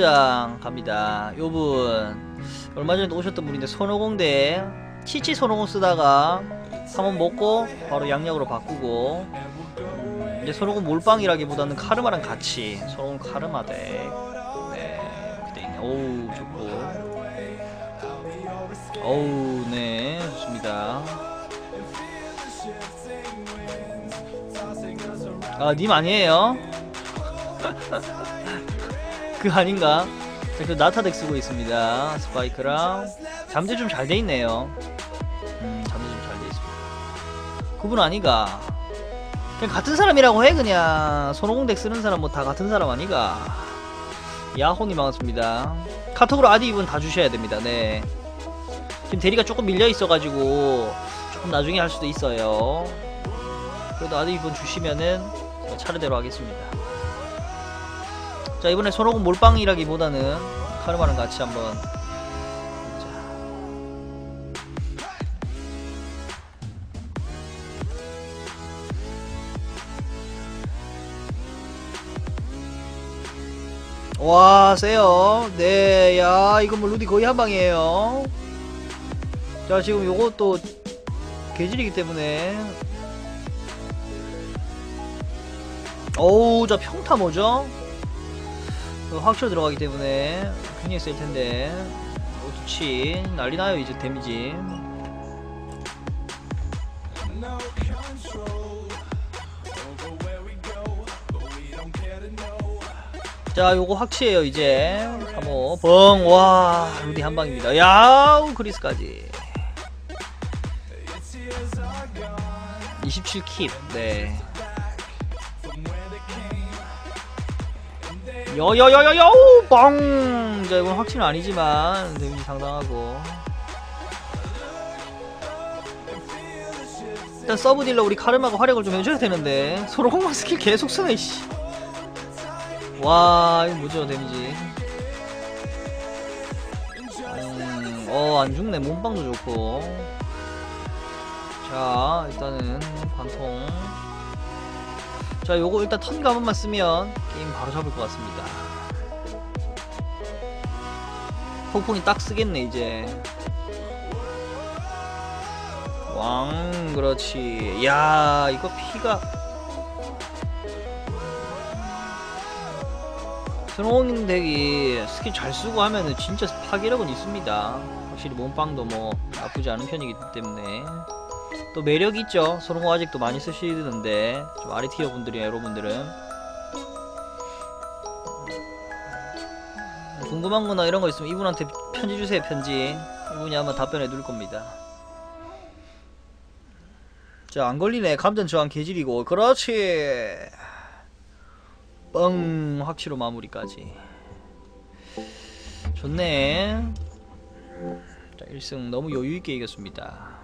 야구장 갑니다. 요분 얼마 전에 오셨던 분인데 손오공대 치치 손오공 쓰다가 한번 먹고 바로 양력으로 바꾸고 이제 손오공 몰빵이라기보다는 카르마랑 같이 손오공 카르마 덱. 네, 그때 있네. 오우 좋고. 어우 네 좋습니다. 아님 아니에요? 그 아닌가? 자, 그 나타덱 쓰고 있습니다. 스파이크랑 잠재 좀 잘 돼 있네요. 음, 잠재 좀 잘 돼 있습니다. 그분 아니가? 그냥 같은 사람이라고 해 그냥 손오공 덱 쓰는 사람 뭐 다 같은 사람 아니가? 야호님 반갑습니다. 카톡으로 아디 이분 다 주셔야 됩니다. 네. 지금 대리가 조금 밀려 있어가지고 조금 나중에 할 수도 있어요. 그래도 아디 이분 주시면은 차례대로 하겠습니다. 자 이번에 손오공 몰빵이라기보다는 카르마랑 같이 한번 자. 와 세요 네 야 이거 뭐 루디 거의 한방이에요 자 지금 요것도 개질이기 때문에 어우 자 평타 뭐죠? 어, 확실로 들어가기 때문에 굉장히 셀 텐데. 오투치 난리 나요 이제 데미지. 자 요거 확치예요 이제. 3호 벙와 루디 한방입니다. 야우 크리스까지. 27킵. 네 여여여여여 빵! 자 이건 확실은 아니지만 데미지 상당하고. 일단 서브 딜러 우리 카르마가 활약을 좀 해줘야 되는데 서로 홍마 스킬 계속 쓰네 씨. 와 이거 뭐죠 데미지? 음, 어안 죽네. 몸빵도 좋고. 자 일단은 관통 자 요거 일단 턴 가만만 쓰면 게임 바로 잡을 것 같습니다. 폭풍이 딱 쓰겠네 이제. 왕 그렇지. 야 이거 피가. 스노우닝 덱이 스킬 잘 쓰고 하면은 진짜 파괴력은 있습니다. 확실히 몸빵도 뭐 나쁘지 않은 편이기 때문에 또 매력 있죠. 소롱호 아직도 많이 쓰시는데 좀 아래 티어 분들이나 여러분들은 궁금한 거나 이런 거 있으면 이분한테 편지 주세요. 편지 이분이 아마 답변해 드릴 겁니다. 자, 안 걸리네. 감전 저항 개질이고. 그렇지. 뻥 확치로 마무리까지. 좋네. 자, 1승 너무 여유 있게 이겼습니다.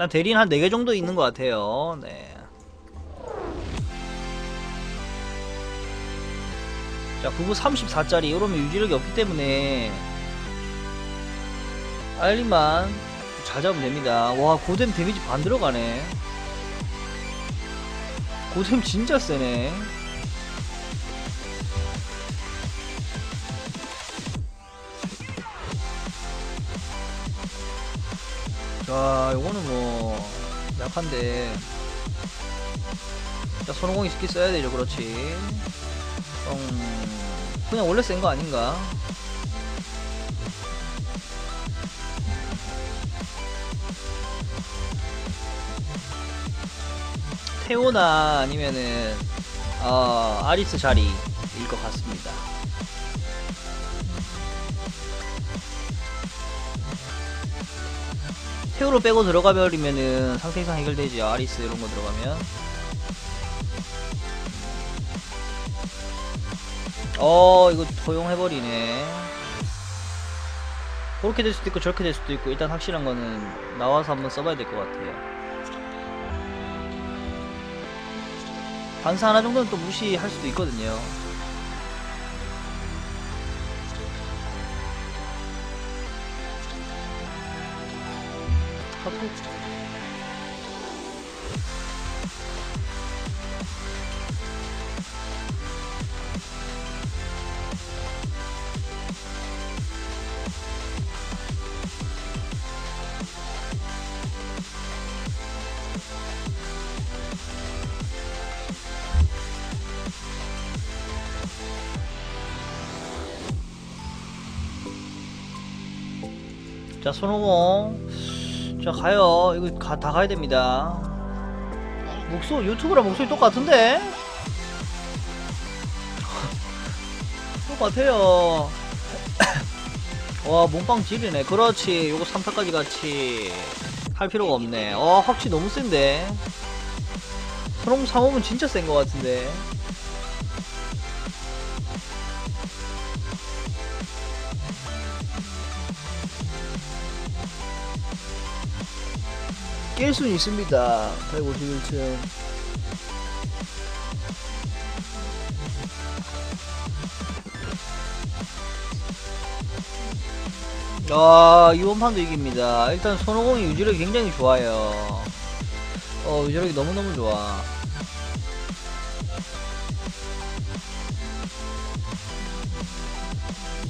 난 대리인 한 4개 정도 있는 것 같아요. 네. 자, 그거 34짜리 이러면 유지력이 없기 때문에 알리만 잘 잡으면 됩니다. 와, 고뎀 데미지 반 들어가네. 고뎀 진짜 세네. 자, 요거는 뭐 약한데. 자, 손오공이 스킬 써야 되죠, 그렇지. 음, 그냥 원래 센 거 아닌가? 테오나 아니면은 어, 아리스 자리일 것 같습니다. 테오로 빼고 들어가버리면은 상태 이상 해결되지. 아리스 이런 거 들어가면. 어 이거 도용해버리네. 그렇게 될 수도 있고 저렇게 될 수도 있고 일단 확실한 거는 나와서 한번 써봐야 될 것 같아요. 반사 하나 정도는 또 무시할 수도 있거든요 자 손오공 자 가요. 이거 가, 다 가야 됩니다. 목소리 유튜브랑 목소리 똑같은데? 똑같아요. 와 몸빵 지리네. 그렇지. 요거 3타까지 같이 할 필요가 없네. 어 확치 너무 센데? 손오공 3호은 진짜 센 것 같은데 깰 수는 있습니다. 151층. 아 이번 판도 이깁니다. 일단 손오공이 유지력이 굉장히 좋아요. 어 유지력이 너무너무 좋아.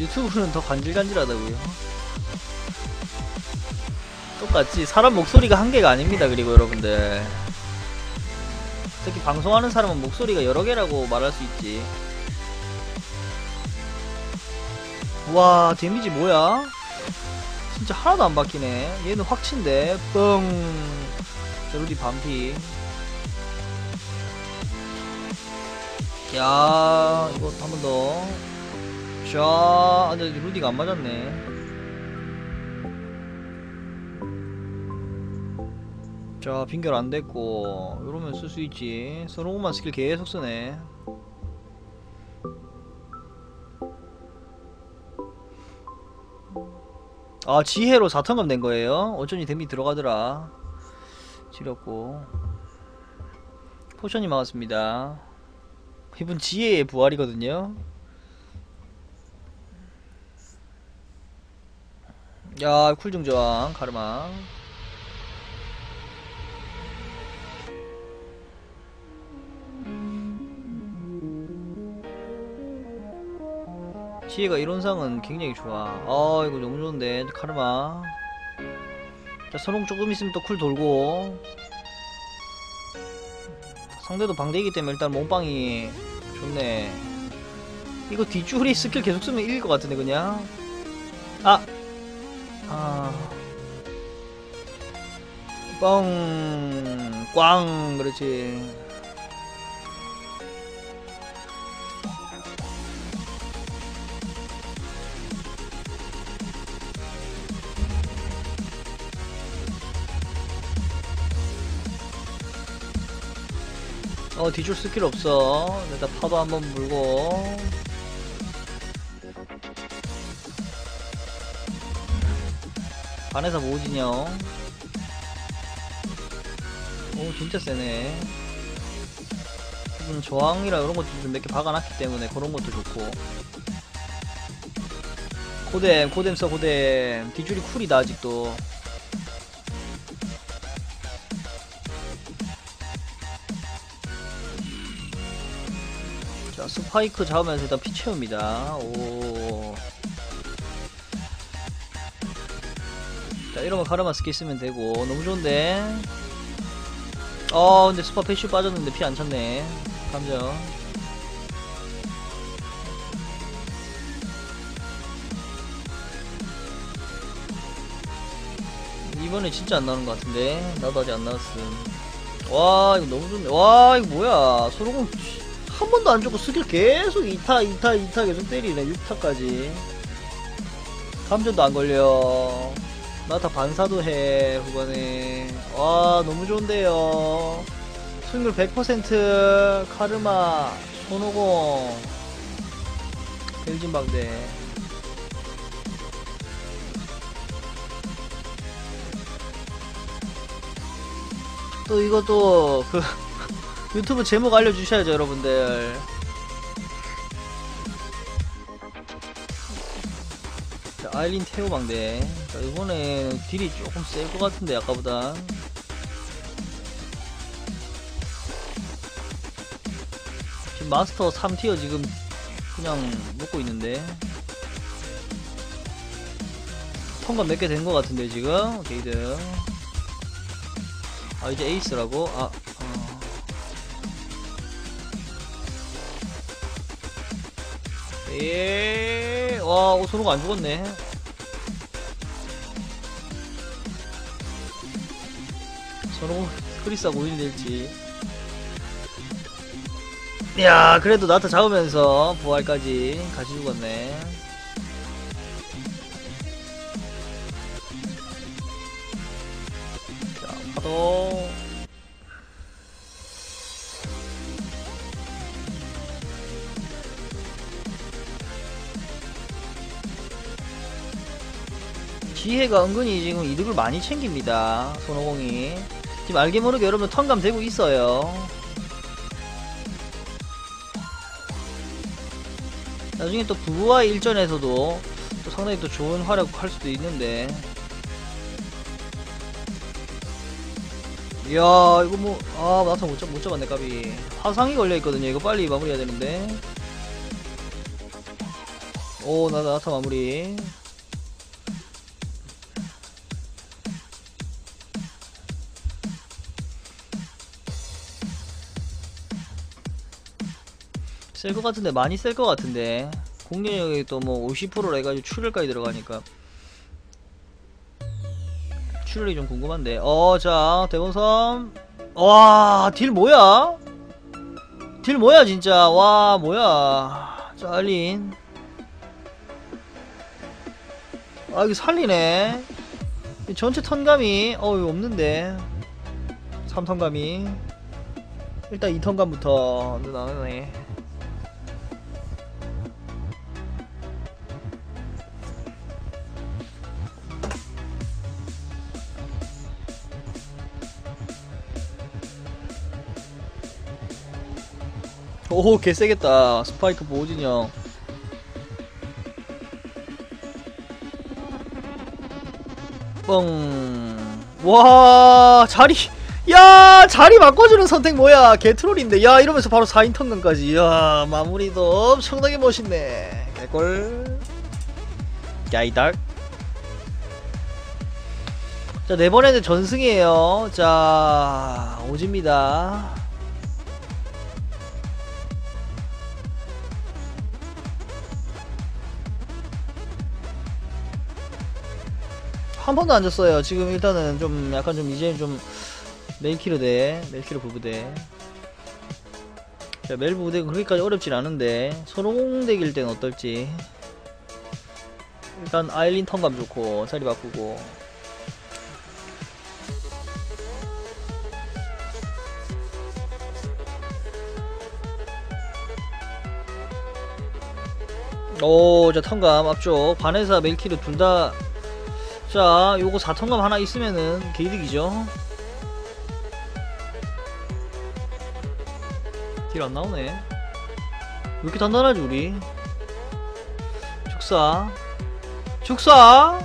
유튜브는 더 간질간질하다고요 똑같지 사람 목소리가 한계가 아닙니다 그리고 여러분들. 특히 방송하는 사람은 목소리가 여러 개라고 말할 수 있지. 와 데미지 뭐야? 진짜 하나도 안 바뀌네. 얘는 확친데. 뻥. 자, 루디 반피. 야 이거 한 번더. 자 근데 루디가 안 맞았네 자 빙결 안됐고 이러면 쓸 수 있지. 서로만 스킬 계속 쓰네. 아 지혜로 4턴감 된 거예요? 어쩐지 데미 들어가더라. 지렸고. 포션이 막았습니다. 이분 지혜의 부활이거든요. 야 쿨중 저항 가르마 지혜가 이론상은 굉장히 좋아. 아 이거 너무 좋은데. 카르마. 자 선홍 조금 있으면 또 쿨 돌고. 상대도 방대이기 때문에 일단 몸빵이 좋네. 이거 뒷줄이 스킬 계속 쓰면 이길 것 같은데 그냥? 아! 아... 뻥! 꽝! 그렇지 어 뒤줄 스킬 없어. 일단 파도 한번 물고. 반에서 모진영 오 진짜 세네. 이분 저항이라 이런 것도 좀 몇 개 박아놨기 때문에 그런 것도 좋고. 고뎀 고뎀 써 고뎀. 뒤줄이 쿨이다 아직도 자, 스파이크 잡으면서 일단 피 채웁니다. 오. 자, 이러면 가르마 스킬 쓰면 되고. 너무 좋은데. 어, 근데 스파 패슈 빠졌는데 피 안 찼네. 감정. 이번에 진짜 안 나오는 것 같은데. 나도 아직 안 나왔음. 와, 이거 너무 좋네. 와, 이거 뭐야. 소로공 한 번도 안 죽고 스킬 계속 2타 2타 2타 계속 때리네 6타까지. 감전도 안 걸려. 나타 반사도 해 후반에. 와 너무 좋은데요. 승률 100% 카르마 손오공. 벨진 방대. 또 이것도 그 유튜브 제목 알려주셔야죠 여러분들 자 자, 아일린 테오 방대. 자, 이번에 딜이 조금 셀 것 같은데, 아까보다. 지금 마스터 3티어 지금 그냥 먹고 있는데. 통과 몇 개 된 것 같은데, 지금. 게이드. 아, 이제 에이스라고? 아, 예, 와, 오, 손호가 안 죽었네. 손호 크리스하고 우일 될지. 야, 그래도 나타 잡으면서 부활까지 같이 죽었네. 자, 파도. 지혜가 은근히 지금 이득을 많이 챙깁니다. 손오공이. 지금 알게 모르게 여러분 턴감 되고 있어요. 나중에 또 부부와의 일전에서도 또 상당히 또 좋은 활약 할 수도 있는데. 이야, 이거 뭐, 아, 나타 못, 잡, 못 잡았네, 까비. 화상이 걸려있거든요. 이거 빨리 마무리해야 되는데. 오, 나, 나타 마무리. 셀것 같은데 많이 셀것 같은데. 공격력이 또 뭐 50%라 해가지고 출혈까지 들어가니까. 출혈이 좀 궁금한데. 어자 대본섬. 와 딜 뭐야? 딜 뭐야 진짜? 와 뭐야? 자 알린. 아 이거 살리네. 전체 턴감이 어 이거 없는데. 3턴감이. 일단 2턴감부터 나오네 오 개세겠다. 스파이크 보호진영 뻥와 자리. 야 자리 바꿔주는 선택 뭐야? 개트롤인데. 야 이러면서 바로 4인 턴근까지. 야 마무리도 엄청나게 멋있네. 개꿀. 야이달. 자 네번에는 전승이에요. 자 오집니다 한 번도 안 졌어요. 지금 일단은 좀 약간 좀 이제 좀 멜키르 대 멜키르 부부대. 자, 멜 부부대 그렇게까지 어렵진 않은데 손오공 덱일 땐 어떨지. 일단 아일린 턴감 좋고 자리 바꾸고. 오, 자, 턴감 앞쪽. 바네사, 멜키르 둘 다. 자, 요거 4턴감 하나 있으면은 개이득이죠. 딜 안 나오네. 왜 이렇게 단단하지, 우리? 축사. 축사!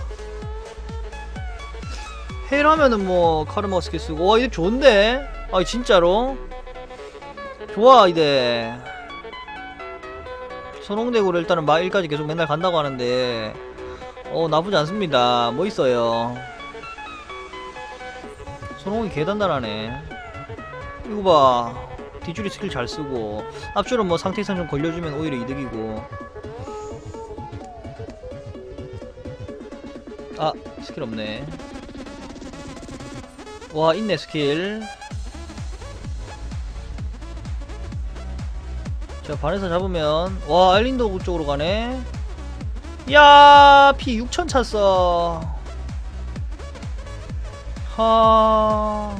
헬 하면은 뭐, 카르마 스킬 쓰고. 와, 이거 좋은데? 아, 진짜로? 좋아, 이대. 선홍대구를 일단은 마일까지 계속 맨날 간다고 하는데 어 나쁘지 않습니다. 뭐 있어요? 선홍이 개단단하네. 이거 봐. 뒷줄이 스킬 잘 쓰고. 앞줄은 뭐 상태 이상 좀 걸려주면 오히려 이득이고. 아 스킬 없네. 와 있네 스킬. 자 반에서 잡으면. 와 알린도 쪽으로 가네 야, 피 6천 찼어. 하.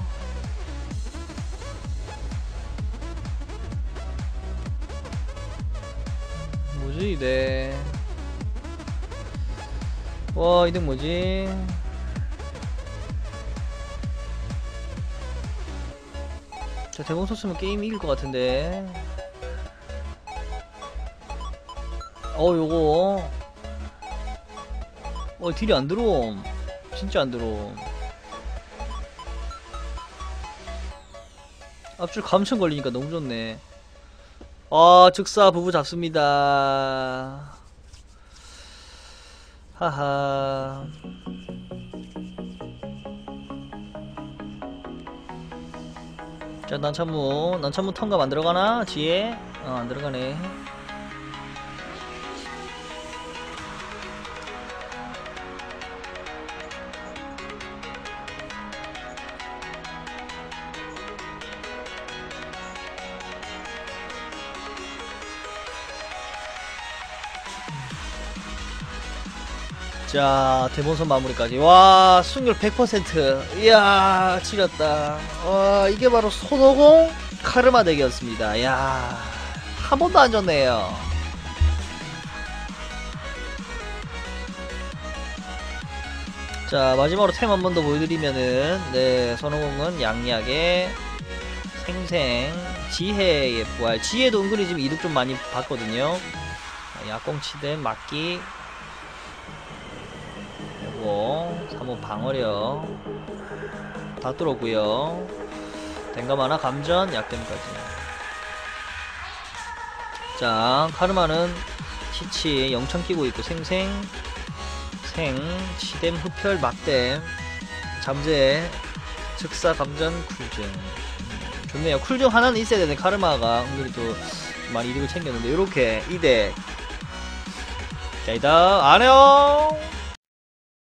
뭐지, 이대. 와, 이등 뭐지? 자, 대공 썼으면 게임 이길 것 같은데. 어, 요거. 어 딜이 안 들어옴. 진짜 안 들어옴. 앞줄 감천 걸리니까 너무 좋네. 아 즉사 부부 잡습니다. 하하. 자 난참무. 난참무 턴가 안 들어가나? 지혜? 어 안 들어가네 자 대본선 마무리까지. 와 승률 100% 이야 지렸다. 와 이게 바로 손오공 카르마 덱이었습니다. 이야 한 번도 안 졌네요. 자 마지막으로 템 한 번 더 보여드리면은 네 손오공은 양약의 생생 지혜의 부활 지혜도 은근히 지금 이득 좀 많이 받거든요. 약공치된 막기 요거 3호 방어력 다 뚫었고요. 댕감 하나 감전 약댐까지. 자 카르마는 치치 영창 끼고 있고 생생 생 치댐 흡혈 막댐 잠재 즉사 감전 쿨증. 음, 좋네요. 쿨증 하나는 있어야 되는 카르마가 은근히 또 많이 이득을 챙겼는데 요렇게 이대. 자 이다 안녕